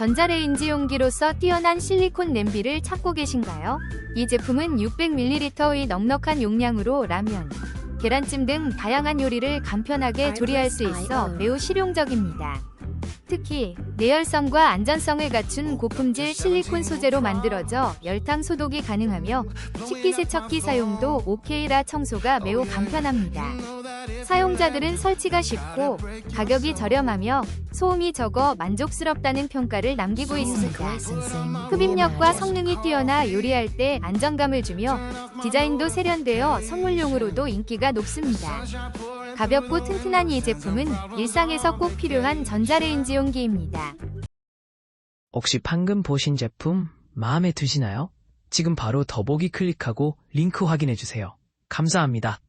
전자레인지 용기로서 뛰어난 실리콘 냄비를 찾고 계신가요? 이 제품은 600ml의 넉넉한 용량으로 라면, 계란찜 등 다양한 요리를 간편하게 조리할 수 있어 매우 실용적입니다. 특히 내열성과 안전성을 갖춘 고품질 실리콘 소재로 만들어져 열탕 소독이 가능하며 식기세척기 사용도 OK라 청소가 매우 간편합니다. 사용자들은 설치가 쉽고 가격이 저렴하며 소음이 적어 만족스럽다는 평가를 남기고 있습니다. 흡입력과 성능이 뛰어나 요리할 때 안정감을 주며 디자인도 세련되어 선물용으로도 인기가 높습니다. 가볍고 튼튼한 이 제품은 일상에서 꼭 필요한 전자레인지 용기입니다. 혹시 방금 보신 제품 마음에 드시나요? 지금 바로 더보기 클릭하고 링크 확인해 주세요. 감사합니다.